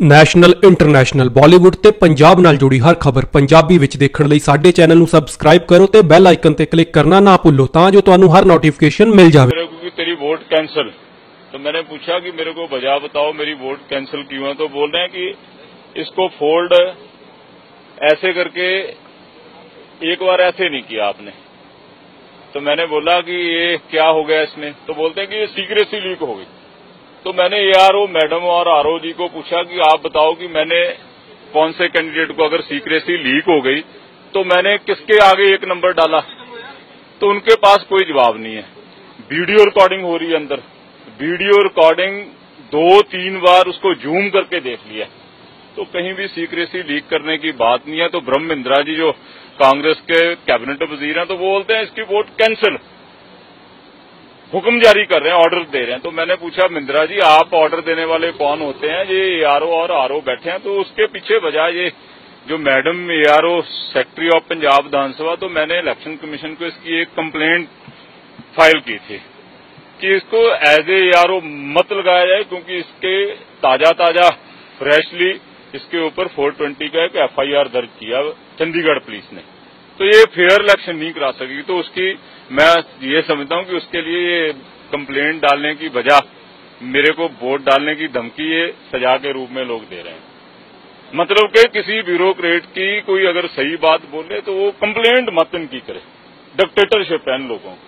National international Bollywood ਤੇ ਪੰਜਾਬ ਨਾਲ ਜੁੜੀ ਹਰ ਖਬਰ ਪੰਜਾਬੀ ਵਿੱਚ ਦੇਖਣ ਲਈ ਸਾਡੇ ਚੈਨਲ ਨੂੰ ਸਬਸਕ੍ਰਾਈਬ ਕਰੋ ਤੇ ਬੈਲ ਆਈਕਨ ਤੇ ਕਲਿੱਕ ਕਰਨਾ ਨਾ ਭੁੱਲੋ ਤਾਂ ਜੋ ਤੁਹਾਨੂੰ ਹਰ ਨੋਟੀਫਿਕੇਸ਼ਨ ਮਿਲ ਜਾਵੇ मेरे को कि तेरी वोट कैंसिल तो मैंने पूछा कि मेरे को वजह बताओ मेरी वोट कैंसिल क्यों है तो बोल रहे हैं कि इसको फोल्ड ऐसे करके एक बार ऐसे नहीं किया आपने तो मैंने बोला कि ये क्या हो गया इसमें तो बोलते हैं कि ये सीक्रेसी लीक हो गई तो मैंने ए एआरओ मैडम और आरओ जी को पूछा कि आप बताओ कि मैंने कौन से कैंडिडेट को अगर सीक्रेसी लीक हो गई तो मैंने किसके आगे एक नंबर डाला? तो उनके पास कोई जवाब नहीं है। वीडियो रिकॉर्डिंग हो रही है अंदर। वीडियो रिकॉर्डिंग दो तीन बार उसको जूम करके देख लिया। तो कहीं भी सीक्रेसी लीक करने की बात नहीं है। तो ब्रह्म जी जो कांग्रेस के कैबिनेट वज़ीर हैं तो वो बोलते हैं, इसकी वोट कैंसिल हुक्म जारी कर रहे हैं ऑर्डर दे रहे हैं। तो मैंने पूछा, मिंद्रा जी, आप ऑर्डर देने वाले कौन होते हैं? ये आरओ और आरओ बैठे हैं। तो उसके पीछे बजाय ये, जो madam ARO secretary of Punjab Vidhansabha तो मैंने इलेक्शन कमीशन को इसकी एक कंप्लेंट फ़ाइल की थी कि इसको एज ए आरओ मत लगाया जाए, क्योंकि इसके ताज़ा ताज़ा फ्रेशली इसके ऊपर 420 का एक एफआईआर दर्ज किया चंडीगढ़ पुलिस ने। तो ये फेयर इलेक्शन नहीं करा सकेगी। तो उसकी मैं ये समझता हूँ कि उसके लिए ये कंप्लेंट डालने की वजह, मेरे को वोट डालने की धमकी ये सजा के रूप में लोग दे रहे हैं। मतलब कि किसी ब्यूरोक्रेट की कोई अगर सही बात बोले तो वो कंप्लेंट मत इनकी करे। डिक्टेटरशिप है इन लोगों को।